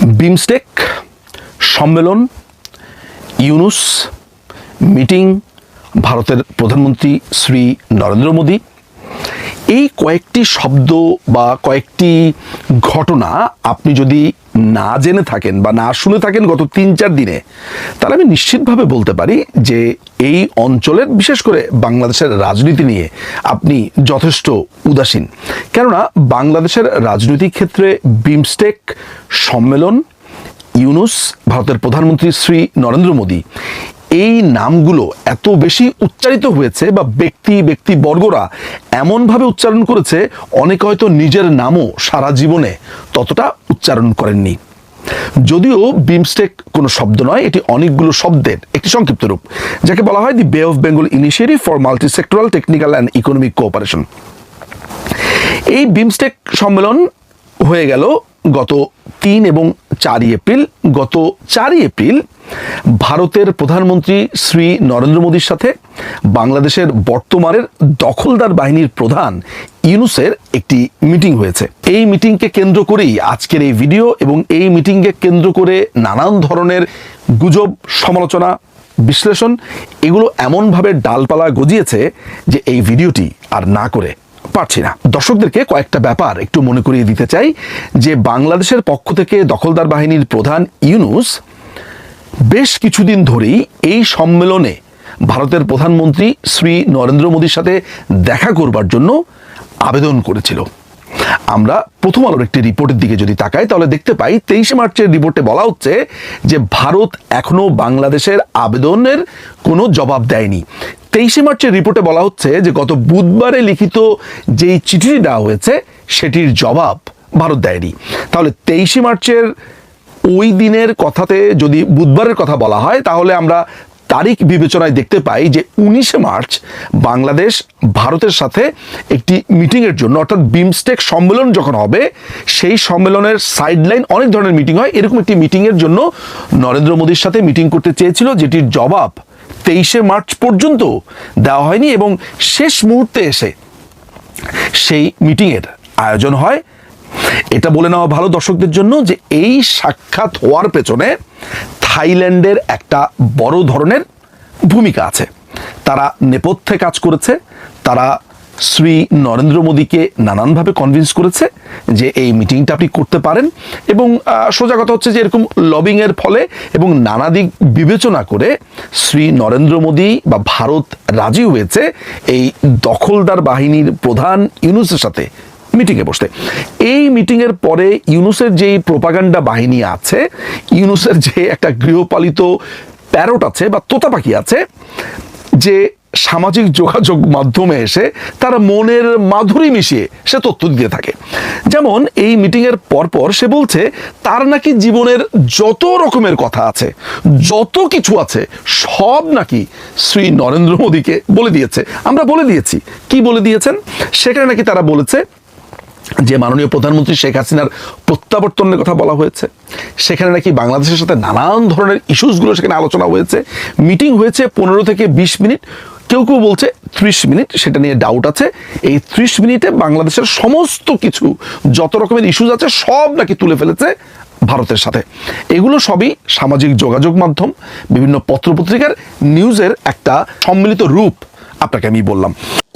বিমস্টেক সম্মেলন ইউনুস মিটিং ভারতের প্রধানমন্ত্রী শ্রী নরেন্দ্র মোদী এই কয়েকটি শব্দ বা কয়েকটি ঘটনা আপনি যদি না জেনে থাকেন বা না শুনে থাকেন গত তিন চার দিনে, তাহলে আমি নিশ্চিতভাবে বলতে পারি যে এই অঞ্চলের, বিশেষ করে বাংলাদেশের রাজনীতি নিয়ে আপনি যথেষ্ট উদাসীন। কেননা বাংলাদেশের রাজনৈতিক ক্ষেত্রে বিমস্টেক, সম্মেলন, ইউনুস, ভারতের প্রধানমন্ত্রী শ্রী নরেন্দ্র মোদী এই নামগুলো এত বেশি উচ্চারিত হয়েছে বা ব্যক্তি ব্যক্তি বর্গরা এমনভাবে উচ্চারণ করেছে, অনেকে হয়তো নিজের নামও সারা জীবনে ততটা উচ্চারণ করেননি। যদিও বিমস্টেক কোনো শব্দ নয়, এটি অনেকগুলো শব্দের একটি সংক্ষিপ্ত রূপ, যাকে বলা হয় the bay of Bengal initiative for multi sectoral technical and economic cooperation এই বিমস্টেক সম্মেলন হয়ে গেল গত তিন এবং চারই এপ্রিল, গত চারই এপ্রিল ভারতের প্রধানমন্ত্রী শ্রী নরেন্দ্র মোদীর সাথে বাংলাদেশের বর্তমানের দখলদার বাহিনীর প্রধান ইউনুসের একটি মিটিং হয়েছে। এই মিটিংকে কেন্দ্র করেই আজকের এই ভিডিও এবং এই মিটিংকে কেন্দ্র করে নানান ধরনের গুজব, সমালোচনা, বিশ্লেষণ, এগুলো এমনভাবে ডালপালা গজিয়েছে যে এই ভিডিওটি আর না করে পারছি না। দর্শকদেরকে কয়েকটা ব্যাপার একটু মনে করিয়ে দিতে চাই, যে বাংলাদেশের পক্ষ থেকে দখলদার বাহিনীর প্রধান ইউনুস বেশ কিছুদিন ধরেই এই সম্মেলনে ভারতের প্রধানমন্ত্রী শ্রী নরেন্দ্র মোদীর সাথে দেখা করবার জন্য আবেদন করেছিল। আমরা প্রথম আলোর একটি রিপোর্টের দিকে যদি তাকাই, তাহলে দেখতে পাই তেইশে মার্চের রিপোর্টে বলা হচ্ছে যে ভারত এখনও বাংলাদেশের আবেদনের কোনো জবাব দেয়নি। তেইশে মার্চের রিপোর্টে বলা হচ্ছে যে গত বুধবারে লিখিত যেই চিঠিটি দেওয়া হয়েছে, সেটির জবাব ভারত দেয়নি। তাহলে তেইশে মার্চের ওই দিনের কথাতে যদি বুধবারের কথা বলা হয়, তাহলে আমরা তারিখ বিবেচনায় দেখতে পাই যে উনিশে মার্চ বাংলাদেশ ভারতের সাথে একটি মিটিংয়ের জন্য, অর্থাৎ বিমস্টেক সম্মেলন যখন হবে, সেই সম্মেলনের সাইডলাইন অনেক ধরনের মিটিং হয়। এরকম একটি মিটিংয়ের জন্য নরেন্দ্র মোদীর সাথে মিটিং করতে চেয়েছিল, যেটির জবাব তেইশে মার্চ পর্যন্ত দেওয়া হয়নি এবং শেষ মুহূর্তে এসে সেই মিটিংয়ের আয়োজন হয়। এটা বলে নেওয়া ভালো দর্শকদের জন্য যে এই সাক্ষাৎ হওয়ার পেছনে থাইল্যান্ডের একটা বড় ধরনের ভূমিকা আছে। তারা নেপথ্যে কাজ করেছে, তারা শ্রী নরেন্দ্র মোদীকে নানানভাবে কনভিন্স করেছে যে এই মিটিংটা আপনি করতে পারেন এবং সোজা কথা হচ্ছে যে এরকম লবিংয়ের ফলে এবং নানা দিক বিবেচনা করে শ্রী নরেন্দ্র মোদী বা ভারত রাজি হয়েছে এই দখলদার বাহিনীর প্রধান ইউনুসের সাথে মিটিংয়ে বসতে। এই মিটিংয়ের পরে ইউনুসের যেই প্রোপাগান্ডা বাহিনী আছে, ইউনুসের যে একটা গৃহপালিত প্যারট আছে বা তোতা পাখি আছে, যে সামাজিক যোগাযোগ মাধ্যমে এসে তার মনের মাধুরী মিশিয়ে সে তথ্য দিতে থাকে। যেমন এই মিটিংয়ের পরপর সে বলছে, তার নাকি জীবনের যত রকমের কথা আছে, যত কিছু আছে, সব নাকি শ্রী নরেন্দ্র মোদীকে বলে দিয়েছে। আমরা বলে দিয়েছি। কি বলে দিয়েছেন? সেখানে নাকি তারা বলেছে যে মাননীয় প্রধানমন্ত্রী শেখ হাসিনার প্রত্যাবর্তনের কথা বলা হয়েছে। সেখানে নাকি বাংলাদেশের সাথে নানান ধরনের ইস্যুসগুলো সেখানে আলোচনা হয়েছে। মিটিং হয়েছে পনেরো থেকে বিশ মিনিট। কেউ কেউ বলছে ত্রিশ মিনিট, সেটা নিয়ে ডাউট আছে। এই ত্রিশ মিনিটে বাংলাদেশের সমস্ত কিছু, যত রকমের ইস্যুজ আছে, সব নাকি তুলে ফেলেছে ভারতের সাথে। এগুলো সবই সামাজিক যোগাযোগ মাধ্যম, বিভিন্ন পত্রপত্রিকার নিউজের একটা সম্মিলিত রূপ আপনাকে আমি বললাম।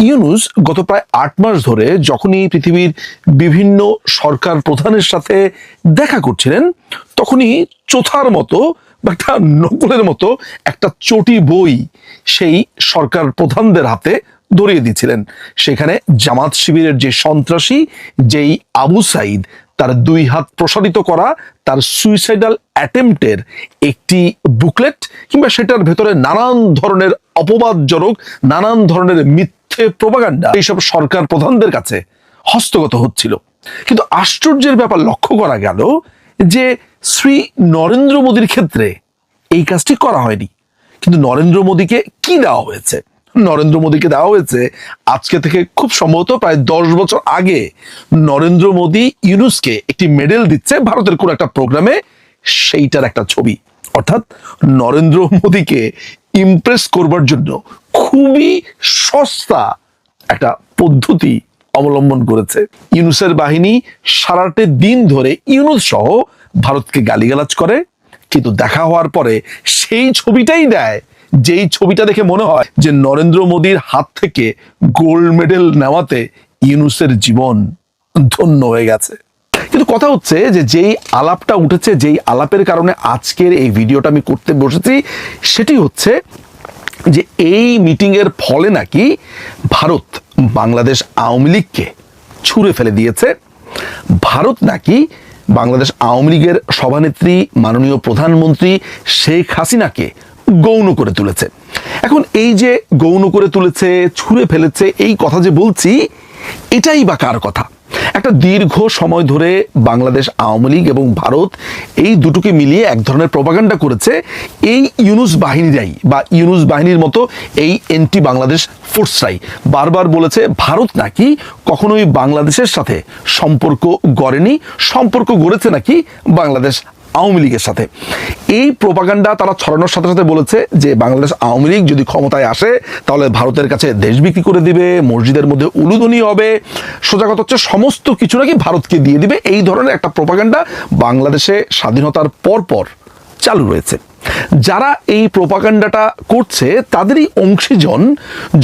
ইউনুস গত প্রায় আট মাস ধরে যখনই পৃথিবীর বিভিন্ন সরকার প্রধানের সাথে দেখা করছিলেন, তখনই চোথার মতো একটা নকলের মতো একটা চটি বই সেই সরকার প্রধানদের হাতে ধরিয়ে দিচ্ছিলেন সেখানে জামাত শিবিরের যে সন্ত্রাসী, যেই আবু সাইদ, তার দুই হাত প্রসারিত করা, তার সুইসাইডাল অ্যাটেম্পটের একটি বুকলেট কিংবা সেটার ভেতরে নানান ধরনের অপবাদজনক, নানান ধরনের মিথ্যে প্রপাগান্ডা এইসব সরকার প্রধানদের কাছে হস্তগত হচ্ছিল। কিন্তু আশ্চর্যের ব্যাপার লক্ষ্য করা গেল যে শ্রী নরেন্দ্র মোদীর ক্ষেত্রে এই কাজটি করা হয়নি। কিন্তু নরেন্দ্র মোদীকে কি দেওয়া হয়েছে? নরেন্দ্র মোদীকে দেওয়া হয়েছে আজকে থেকে খুব সম্ভবত প্রায় দশ বছর আগে নরেন্দ্র মোদী ইউনুসকে একটি মেডেল দিচ্ছে ভারতের কোন একটা প্রোগ্রামে, সেইটার একটা ছবি। অর্থাৎ নরেন্দ্র মোদীকে ইমপ্রেস করবার জন্য খুবই সস্তা একটা পদ্ধতি অবলম্বন করেছে। ইউনুসের বাহিনী সারাটে দিন ধরে ইউনুস সহ ভারতকে গালিগালাজ করে, কিন্তু দেখা হওয়ার পরে সেই ছবিটাই দেয়, যেই ছবিটা দেখে মনে হয় যে নরেন্দ্র মোদীর হাত থেকে গোল্ড মেডেল নেওয়াতে ইউনুসের জীবন ধন্য হয়ে গেছে। কিন্তু কথা হচ্ছে যে যেই আলাপটা উঠেছে, যেই আলাপের কারণে আজকের এই ভিডিওটা আমি করতে বসেছি, সেটি হচ্ছে যে এই মিটিংয়ের ফলে নাকি ভারত বাংলাদেশ আওয়ামী লীগকে ছুঁড়ে ফেলে দিয়েছে। ভারত নাকি বাংলাদেশ আওয়ামী লীগের সভানেত্রী, মাননীয় প্রধানমন্ত্রী শেখ হাসিনাকে গৌণ করে তুলেছে। এখন এই যে গৌণ করে তুলেছে, ছুঁড়ে ফেলেছে, এই কথা যে বলছি, এটাই বা কার কথা? একটা দীর্ঘ সময় ধরে বাংলাদেশ আওয়ামী লীগ এবং ভারত এই দুটোকে মিলিয়ে এক ধরনের প্রপাগান্ডা করেছে। এই ইউনুস বাহিনীরাই বা ইউনুস বাহিনীর মতো এই এন্টি বাংলাদেশ ফোর্সরাই বারবার বলেছে, ভারত নাকি কখনোই বাংলাদেশের সাথে সম্পর্ক গড়েনি, সম্পর্ক গড়েছে নাকি বাংলাদেশ আওয়ামী লীগের সাথে। এই প্রোপাগান্ডা তারা ছড়ানোর সাথে সাথে বলেছে যে, বাংলাদেশ আওয়ামী লীগ যদি ক্ষমতায় আসে, তাহলে ভারতের কাছে দেশ বিক্রি করে দিবে, মসজিদের মধ্যে উলুদনি হবে। সোজাগত হচ্ছে, সমস্ত কিছু নাকি ভারতকে দিয়ে দিবে। এই ধরনের একটা প্রোপাগান্ডা বাংলাদেশে স্বাধীনতার পর পর চালু রয়েছে। যারা এই প্রোপাগান্ডাটা করছে, তাদেরই অংশীজন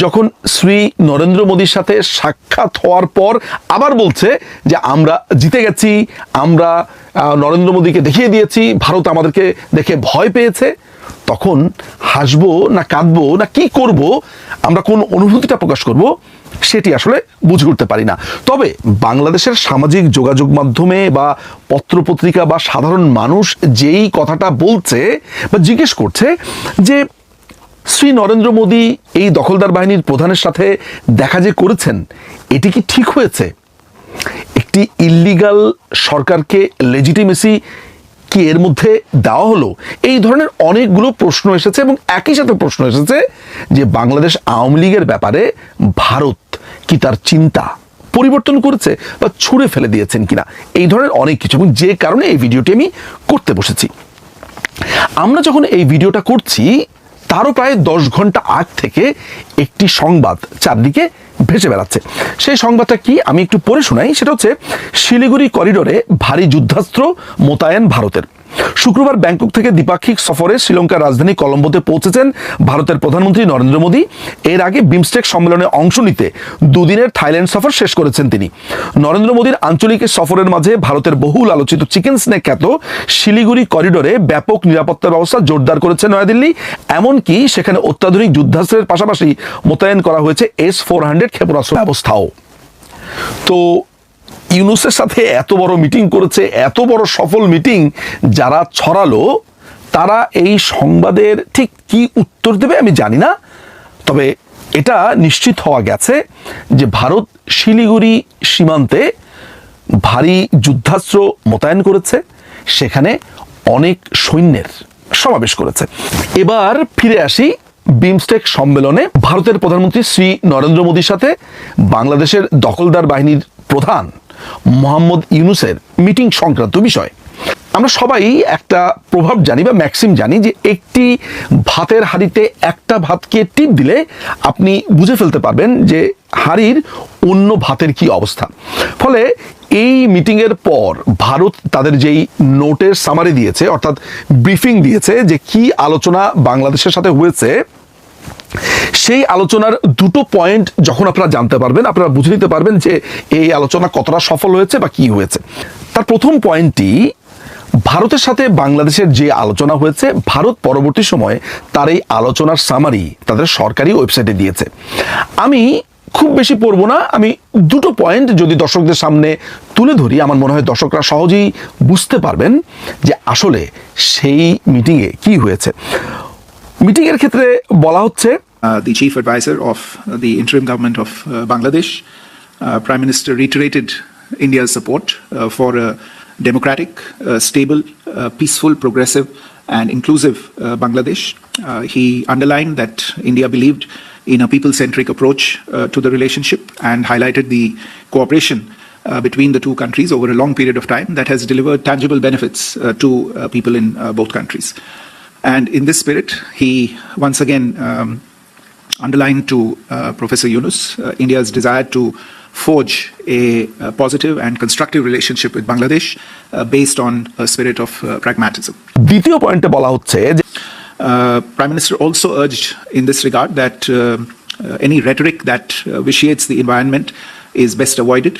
যখন শ্রী নরেন্দ্র মোদীর সাথে সাক্ষাৎ হওয়ার পর আবার বলছে যে, আমরা জিতে গেছি, আমরা নরেন্দ্র মোদীকে দেখিয়ে দিয়েছি, ভারত আমাদেরকে দেখে ভয় পেয়েছে। তখন হাসবো না কাঁদবো না কি করব, আমরা কোন অনুভূতিটা প্রকাশ করব? সেটি আসলে বুঝে উঠতে পারি না। তবে বাংলাদেশের সামাজিক যোগাযোগ মাধ্যমে বা পত্রপত্রিকা বা সাধারণ মানুষ যেই কথাটা বলছে বা জিজ্ঞেস করছে যে, শ্রী নরেন্দ্র মোদী এই দখলদার বাহিনীর প্রধানের সাথে দেখা যে করেছেন, এটি কি ঠিক হয়েছে? একটি ইল্লিগাল সরকারকে লেজিটিমেসি কি এর মধ্যে দেওয়া হলো? এই ধরনের অনেকগুলো প্রশ্ন এসেছে এবং একই সাথে প্রশ্ন এসেছে যে বাংলাদেশ আওয়ামী লীগের ব্যাপারে ভারত কি তার চিন্তা পরিবর্তন করেছে বা ছুঁড়ে ফেলে দিয়েছেন কিনা? এই ধরনের অনেক কিছু এবং যে কারণে এই ভিডিওটি আমি করতে বসেছি। আমরা যখন এই ভিডিওটা করছি, তারও প্রায় দশ ঘণ্টা আগ থেকে একটি সংবাদ চারদিকে ভেসে বেড়াচ্ছে। সেই সংবাদটা কি আমি একটু পড়ে শোনাই? সেটা হচ্ছে শিলিগুড়ি করিডোরে ভারী যুদ্ধাস্ত্র মোতায়েন ভারতের। শুক্রবার ব্যাংকক থেকে দ্বিপাক্ষিক সফরে শ্রীলঙ্কার রাজধানী কলম্বোতে পৌঁছেছেন ভারতের প্রধানমন্ত্রী নরেন্দ্র মোদী। এর আগে বিমস্টেক সম্মেলনে অংশ নিতে দুদিনের থাইল্যান্ড সফর শেষ করেছেন তিনি। নরেন্দ্র মোদীর আঞ্চলিক সফরের মাঝে ভারতের বহুল আলোচিত চিকেন স্নেক খ্যাত শিলিগুড়ি করিডোরে ব্যাপক নিরাপত্তা ব্যবস্থা জোরদার করেছে নয়াদিল্লি। এমনকি সেখানে অত্যাধুনিক যুদ্ধাস্ত্রের পাশাপাশি মোতায়েন করা হয়েছে এস ফোর হান্ড্রেড ক্ষেপণাস্ত্র ব্যবস্থাও। তো ইউনুসের সাথে এত বড় মিটিং করেছে, এত বড় সফল মিটিং যারা ছড়ালো, তারা এই সংবাদের ঠিক কি উত্তর দেবে আমি জানি না। তবে এটা নিশ্চিত হওয়া গেছে যে ভারত শিলিগুড়ি সীমান্তে ভারী যুদ্ধাস্ত্র মোতায়েন করেছে, সেখানে অনেক সৈন্যের সমাবেশ করেছে। এবার ফিরে আসি বিমস্টেক সম্মেলনে। ভারতের প্রধানমন্ত্রী শ্রী নরেন্দ্র মোদীর সাথে বাংলাদেশের দখলদার বাহিনীর প্রধান মোহাম্মদ ইউনুসের মিটিং সংক্রান্ত বিষয়। আমরা সবাই একটা প্রভাব জানি বা ম্যাক্সিম জানি যে একটি ভাতের হাঁড়িতে একটা ভাতকে টিপ দিলে আপনি বুঝে ফেলতে পারবেন যে হাঁড়ির অন্য ভাতের কি অবস্থা। ফলে এই মিটিংয়ের পর ভারত তাদের যেই নোটের সামারি দিয়েছে, অর্থাৎ ব্রিফিং দিয়েছে যে কি আলোচনা বাংলাদেশের সাথে হয়েছে সেই আলোচনার দুটো পয়েন্ট যখন আপনারা জানতে পারবেন, আপনারা বুঝে নিতে পারবেন যে এই আলোচনা কতটা সফল হয়েছে বা কি হয়েছে। তার প্রথম পয়েন্টটি ভারতের সাথে বাংলাদেশের যে আলোচনা হয়েছে, ভারত পরবর্তী সময়ে তার এই আলোচনার সামারি তাদের সরকারি ওয়েবসাইটে দিয়েছে। আমি খুব বেশি পড়ব না, আমি দুটো পয়েন্ট যদি দর্শকদের সামনে তুলে ধরি, আমার মনে হয় দর্শকরা সহজেই বুঝতে পারবেন যে আসলে সেই মিটিংয়ে কি হয়েছে। মিটিংয়ের ক্ষেত্রে বলা হচ্ছে uh, the chief advisor of the interim government of uh, Bangladesh. Uh, Prime Minister reiterated India's support uh, for a democratic, uh, stable, uh, peaceful, progressive, and inclusive uh, Bangladesh. Uh, he underlined that India believed in a people centric approach uh, to the relationship and highlighted the cooperation. Uh, between the two countries over a long period of time that has delivered tangible benefits uh, to uh, people in uh, both countries. And in this spirit, he once again um, underlined to uh, Professor Yunus uh, India's desire to forge a, uh positive and constructive relationship with Bangladesh uh, based on a spirit of uh, pragmatism. দ্বিতীয় পয়েন্টে বলা হচ্ছে যে Uh, Prime Minister also urged in this regard that uh, uh, any rhetoric that uh, vitiates the environment is best avoided.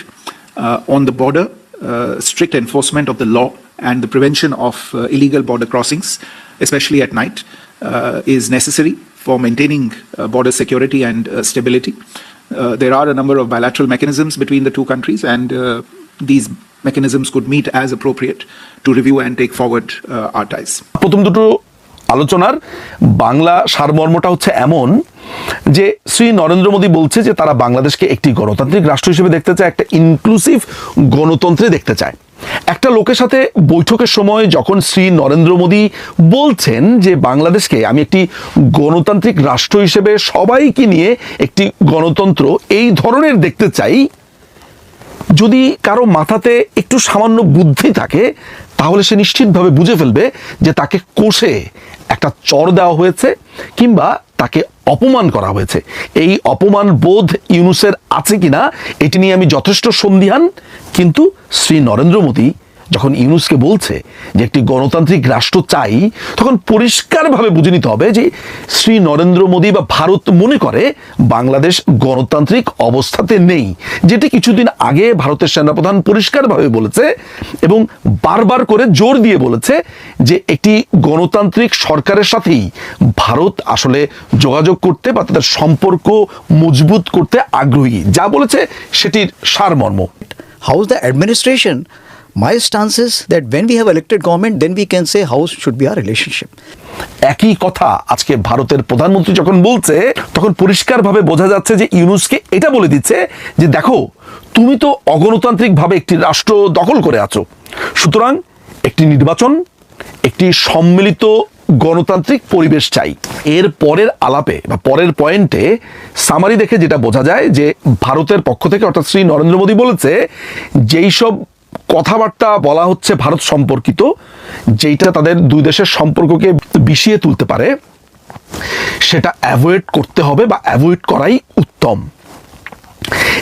Uh, on the border, uh, strict enforcement of the law and the prevention of uh, illegal border crossings, especially at night, uh, is necessary for maintaining uh, border security and uh, stability. Uh, there are a number of bilateral mechanisms between the two countries, and uh, these mechanisms could meet as appropriate to review and take forward uh, our ties. আলোচনার বাংলা সারমর্মটা হচ্ছে এমন যে শ্রী নরেন্দ্র মোদী বলছে যে তারা বাংলাদেশকে একটি গণতান্ত্রিক রাষ্ট্র হিসেবে দেখতে চায় একটা ইনক্লুসিভ গণতন্ত্রে দেখতে চায় একটা লোকের সাথে বৈঠকের সময় যখন শ্রী নরেন্দ্র মোদী বলছেন যে বাংলাদেশকে আমি একটি গণতান্ত্রিক রাষ্ট্র হিসেবে সবাইকে নিয়ে একটি গণতন্ত্র এই ধরনের দেখতে চাই, যদি কারও মাথাতে একটু সামান্য বুদ্ধি থাকে, তাহলে সে নিশ্চিতভাবে বুঝে ফেলবে যে তাকে কোষে একটা চর দেওয়া হয়েছে কিংবা তাকে অপমান করা হয়েছে। এই অপমান বোধ ইউনুসের আছে কিনা, এটি নিয়ে আমি যথেষ্ট সন্দিহান, কিন্তু শ্রী নরেন্দ্র মোদী যখন ইউনুসকে বলছে যে একটি গণতান্ত্রিক রাষ্ট্র চাই, তখন পরিষ্কারভাবে বুঝে নিতে হবে যে শ্রী নরেন্দ্র মোদী বা ভারত মনে করে বাংলাদেশ গণতান্ত্রিক অবস্থাতে নেই, যেটি কিছুদিন আগে ভারতের সেনাপ্রধান পরিষ্কারভাবে বলেছে এবং বারবার করে জোর দিয়ে বলেছে যে একটি গণতান্ত্রিক সরকারের সাথেই ভারত আসলে যোগাযোগ করতে বা তাদের সম্পর্ক মজবুত করতে আগ্রহী, যা বলেছে সেটির সারমর্ম How's the administration? My stance is that when we have elected government, then we can say how should be our. একই কথা আজকে ভারতের প্রধানমন্ত্রী যখন বলছে তখন পরিষ্কারভাবে বোঝা যাচ্ছে যে ইউনুসকে এটা বলে দিচ্ছে যে দেখো তুমি তো অগণতান্ত্রিকভাবে একটি রাষ্ট্র দখল করে আছো সুতরাং একটি নির্বাচন একটি সম্মিলিত গণতান্ত্রিক পরিবেশ চাই এর পরের আলাপে বা পরের পয়েন্টে সামারি দেখে যেটা বোঝা যায় যে ভারতের পক্ষ থেকে অর্থাৎ শ্রী নরেন্দ্র মোদী বলেছে যেই সব কথাবার্তা বলা হচ্ছে ভারত সম্পর্কিত যেটা তাদের দুই দেশের সম্পর্ককে বিষিয়ে তুলতে পারে, সেটা অ্যাভয়েড করতে হবে বা অ্যাভয়েড করাই উত্তম।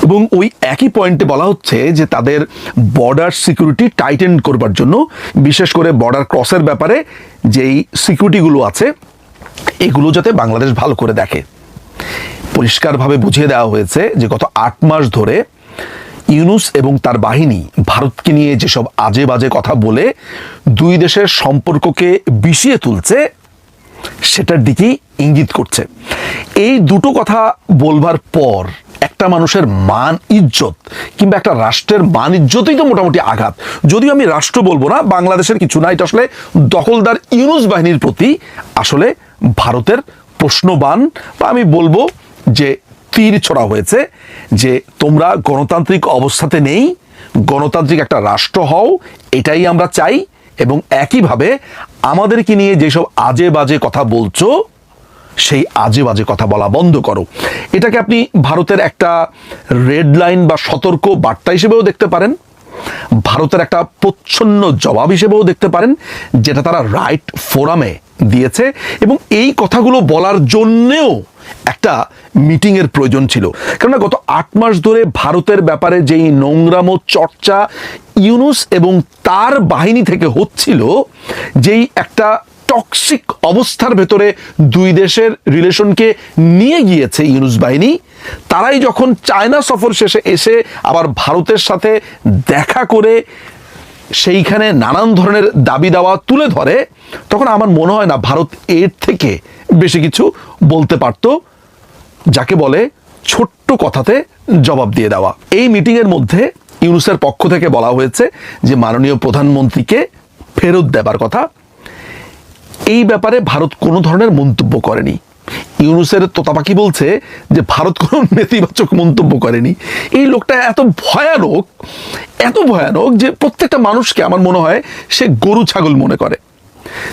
এবং ওই একই পয়েন্টে বলা হচ্ছে যে তাদের বর্ডার সিকিউরিটি টাইটেন করবার জন্য, বিশেষ করে বর্ডার ক্রসের ব্যাপারে যেই সিকিউরিটিগুলো আছে, এগুলো যাতে বাংলাদেশ ভালো করে দেখে। পরিষ্কারভাবে বুঝিয়ে দেওয়া হয়েছে যে গত আট মাস ধরে ইউনুস এবং তার বাহিনী ভারতকে নিয়ে যেসব আজে বাজে কথা বলে দুই দেশের সম্পর্ককে বিষিয়ে তুলছে, সেটার দিকেই ইঙ্গিত করছে। এই দুটো কথা বলবার পর একটা মানুষের মান ইজ্জত কিংবা একটা রাষ্ট্রের মান ইজ্জতই তো মোটামুটি আঘাত। যদিও আমি রাষ্ট্র বলব না, বাংলাদেশের কিছু না, এটা আসলে দখলদার ইউনুস বাহিনীর প্রতি আসলে ভারতের প্রশ্নবান। বা আমি বলব যে তীর ছড়া হয়েছে যে তোমরা গণতান্ত্রিক অবস্থাতে নেই, গণতান্ত্রিক একটা রাষ্ট্র হও, এটাই আমরা চাই এবং একইভাবে আমাদেরকে নিয়ে যেসব আজে বাজে কথা বলছো, সেই আজে বাজে কথা বলা বন্ধ করো। এটাকে আপনি ভারতের একটা রেড লাইন বা সতর্ক বার্তা হিসেবেও দেখতে পারেন, ভারতের একটা প্রচ্ছন্ন জবাব হিসেবেও দেখতে পারেন, যেটা তারা রাইট ফোরামে দিয়েছে এবং এই কথাগুলো বলার জন্যেও একটা মিটিংয়ের প্রয়োজন ছিল। কেননা গত আট মাস ধরে ভারতের ব্যাপারে যেই নোংরামো চর্চা ইউনুস এবং তার বাহিনী থেকে হচ্ছিল, যেই একটা টক্সিক অবস্থার ভেতরে দুই দেশের রিলেশনকে নিয়ে গিয়েছে ইউনুস বাহিনী, তারাই যখন চায়না সফর শেষে এসে আবার ভারতের সাথে দেখা করে সেইখানে নানান ধরনের দাবি দাওয়া তুলে ধরে, তখন আমার মনে হয় না ভারত এর থেকে বেশি কিছু বলতে পারত, যাকে বলে ছোট্ট কথাতে জবাব দিয়ে দেওয়া। এই মিটিংয়ের মধ্যে ইউনুসের পক্ষ থেকে বলা হয়েছে যে মাননীয় প্রধানমন্ত্রীকে ফেরত দেবার কথা। এই ব্যাপারে ভারত কোনো ধরনের মন্তব্য করেনি। ইউনুসের তোতাপাকি বলছে যে ভারত কোনো নেতিবাচক মন্তব্য করেনি। এই লোকটা এত ভয়ানক এত ভয়ানক যে প্রত্যেকটা মানুষকে আমার মনে হয় সে গরু ছাগল মনে করে।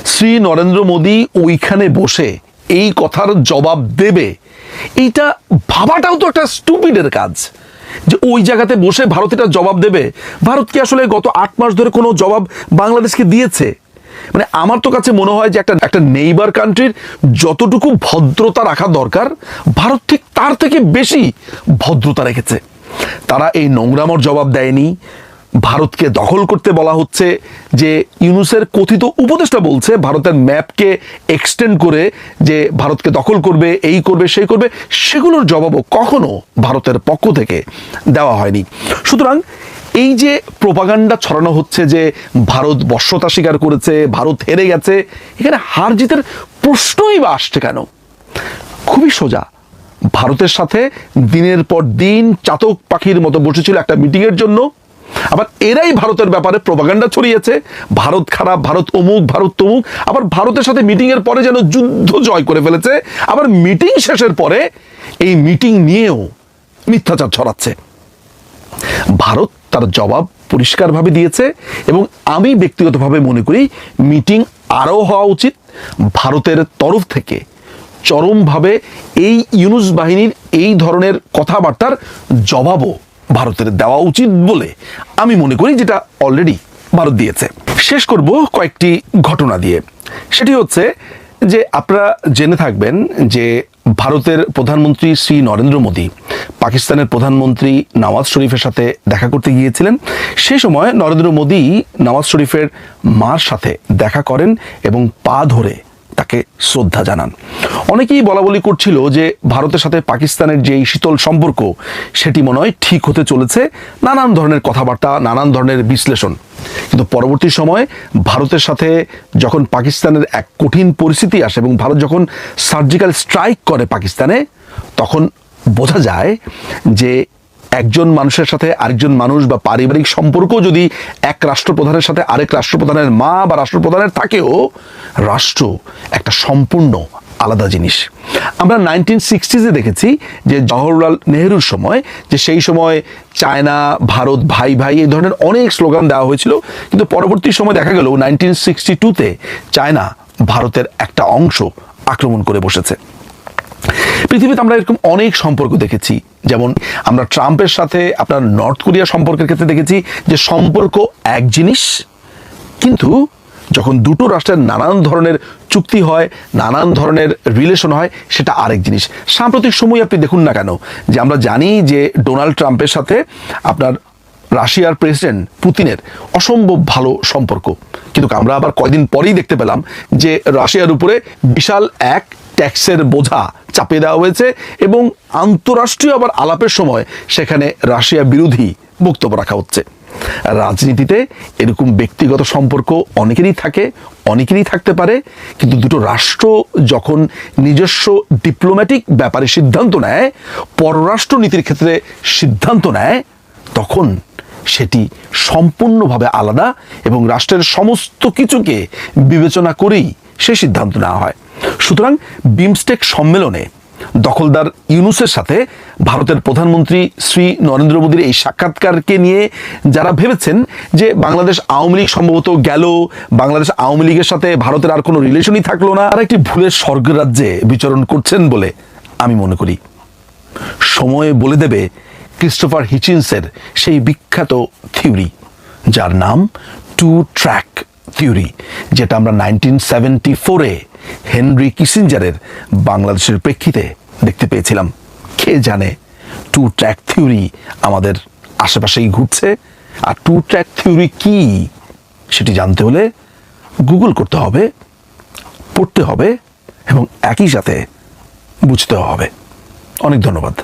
শ্রী নরেন্দ্র মোদী ওইখানে বসে এই কথার জবাব দেবে। এইটা ভাবাটাও তো একটা স্টুপিডের কাজ। যে ওই জায়গাতে বসে ভারত এটা জবাব দেবে। ভারত কি আসলে গত আট মাস ধরে কোনো জবাব বাংলাদেশকে দিয়েছে? মানে আমার তো কাছে মনে হয় যে একটা একটা নেইবার কান্ট্রির যতটুকু ভদ্রতা রাখা দরকার, ভারত ঠিক তার থেকে বেশি ভদ্রতা রেখেছে। তারা এই নোংরামর জবাব দেয়নি। ভারতকে দখল করতে বলা হচ্ছে যে ইউনুসের কথিত উপদেষ্টা বলছে, ভারতের ম্যাপকে এক্সটেন্ড করে যে ভারতকে দখল করবে, এই করবে, সেই করবে, সেগুলোর জবাবও কখনো ভারতের পক্ষ থেকে দেওয়া হয়নি। সুতরাং এই যে প্রোপাগান্ডা ছড়ানো হচ্ছে যে ভারত বর্ষতা স্বীকার করেছে, ভারত হেরে গেছে, এখানে হার জিতের প্রশ্নই বা আসছে কেন? খুবই সোজা। ভারতের সাথে দিনের পর দিন চাতক পাখির মতো বসেছিল একটা মিটিংয়ের জন্য। আবার এরাই ভারতের ব্যাপারে প্রোপাগান্ডা ছড়িয়েছে। ভারত খারাপ, ভারত অমুক, ভারত তমুক। আবার ভারতের সাথে মিটিংয়ের পরে যেন যুদ্ধ জয় করে ফেলেছে। আবার মিটিং শেষের পরে এই মিটিং নিয়েও মিথ্যাচার ছড়াচ্ছে। ভারত তার জবাব পরিষ্কারভাবে দিয়েছে এবং আমি ব্যক্তিগতভাবে মনে করি মিটিং আরও হওয়া উচিত। ভারতের তরফ থেকে চরমভাবে এই ইউনুস বাহিনীর এই ধরনের কথাবার্তার জবাবও ভারতের দেওয়া উচিত বলে আমি মনে করি যেটা অলরেডি ভারত দিয়েছে। শেষ করব কয়েকটি ঘটনা দিয়ে। সেটি হচ্ছে যে আপনারা জেনে থাকবেন যে ভারতের প্রধানমন্ত্রী শ্রী নরেন্দ্র মোদী পাকিস্তানের প্রধানমন্ত্রী নওয়াজ শরীফের সাথে দেখা করতে গিয়েছিলেন। সে সময় নরেন্দ্র মোদী নওয়াজ শরীফের মার সাথে দেখা করেন এবং পা ধরে তাকে শ্রদ্ধা জানান। অনেকেই বলা বলি করছিল যে ভারতের সাথে পাকিস্তানের যে শীতল সম্পর্ক, সেটি মনে হয় ঠিক হতে চলেছে নানান ধরনের কথাবার্তা, নানান ধরনের বিশ্লেষণ। কিন্তু পরবর্তী সময় ভারতের সাথে যখন পাকিস্তানের এক কঠিন পরিস্থিতি আসে এবং ভারত যখন সার্জিক্যাল স্ট্রাইক করে পাকিস্তানে, তখন বোঝা যায় যে একজন মানুষের সাথে আরেকজন মানুষ বা পারিবারিক সম্পর্ক যদি এক রাষ্ট্রপ্রধানের সাথে আরেক রাষ্ট্রপ্রধানের মা বা রাষ্ট্রপ্রধানের থাকেও, রাষ্ট্র একটা সম্পূর্ণ আলাদা জিনিস। আমরা নাইনটিন সিক্সটিজে দেখেছি যে জওহরলাল নেহরুর সময়, যে সেই সময় চায়না, ভারত, ভাই ভাই এই ধরনের অনেক স্লোগান দেওয়া হয়েছিল। কিন্তু পরবর্তী সময় দেখা গেল নাইনটিন সিক্সটি টুতে চায়না ভারতের একটা অংশ আক্রমণ করে বসেছে। পৃথিবীতে আমরা এরকম অনেক সম্পর্ক দেখেছি। যেমন আমরা ট্রাম্পের সাথে আপনার নর্থ কোরিয়া সম্পর্কের ক্ষেত্রে দেখেছি যে সম্পর্ক এক জিনিস, কিন্তু যখন দুটো রাষ্ট্রের নানান ধরনের চুক্তি হয়, নানান ধরনের রিলেশন হয়, সেটা আরেক জিনিস। সাম্প্রতিক সময় আপনি দেখুন না কেন যে আমরা জানি যে ডোনাল্ড ট্রাম্পের সাথে আপনার রাশিয়ার প্রেসিডেন্ট পুতিনের অসম্ভব ভালো সম্পর্ক। কিন্তু আমরা আবার কয়দিন পরেই দেখতে পেলাম যে রাশিয়ার উপরে বিশাল এক ট্যাক্সের বোঝা চাপিয়ে দেওয়া হয়েছে এবং আন্তরাষ্ট্রীয় আবার আলাপের সময় সেখানে রাশিয়া বিরোধী বক্তব্য রাখা হচ্ছে। রাজনীতিতে এরকম ব্যক্তিগত সম্পর্ক অনেকেরই থাকে, অনেকেরই থাকতে পারে, কিন্তু দুটো রাষ্ট্র যখন নিজস্ব ডিপ্লোম্যাটিক ব্যাপারে সিদ্ধান্ত নেয় পররাষ্ট্র নীতির ক্ষেত্রে সিদ্ধান্ত নেয়, তখন সেটি সম্পূর্ণভাবে আলাদা এবং রাষ্ট্রের সমস্ত কিছুকে বিবেচনা করেই সে সিদ্ধান্ত নেওয়া হয়। সুতরাং বিমস্টেক সম্মেলনে দখলদার ইউনুসের সাথে ভারতের প্রধানমন্ত্রী শ্রী নরেন্দ্র মোদীর এই সাক্ষাৎকারকে নিয়ে যারা ভেবেছেন যে বাংলাদেশ আওয়ামী লীগ সম্ভবত গেল, বাংলাদেশ আওয়ামী লীগের সাথে ভারতের আর কোনো রিলেশনই থাকল না আর একটি ভুলের স্বর্গরাজ্যে বিচরণ করছেন বলে আমি মনে করি। সময়ে বলে দেবে ক্রিস্টোফার হিচিন্সের সেই বিখ্যাত থিওরি, যার নাম টু ট্র্যাক থিওরি, যেটা আমরা নাইনটিন সেভেন্টি ফোরে হেনরি কিসিঞ্জারের বাংলাদেশের প্রেক্ষিতে দেখতে পেয়েছিলাম। কে জানে টু ট্র্যাক থিওরি আমাদের আশেপাশেই ঘুরছে। আর টু ট্র্যাক থিওরি কি সেটি জানতে হলে গুগল করতে হবে, পড়তে হবে এবং একই সাথে বুঝতে হবে। অনেক ধন্যবাদ।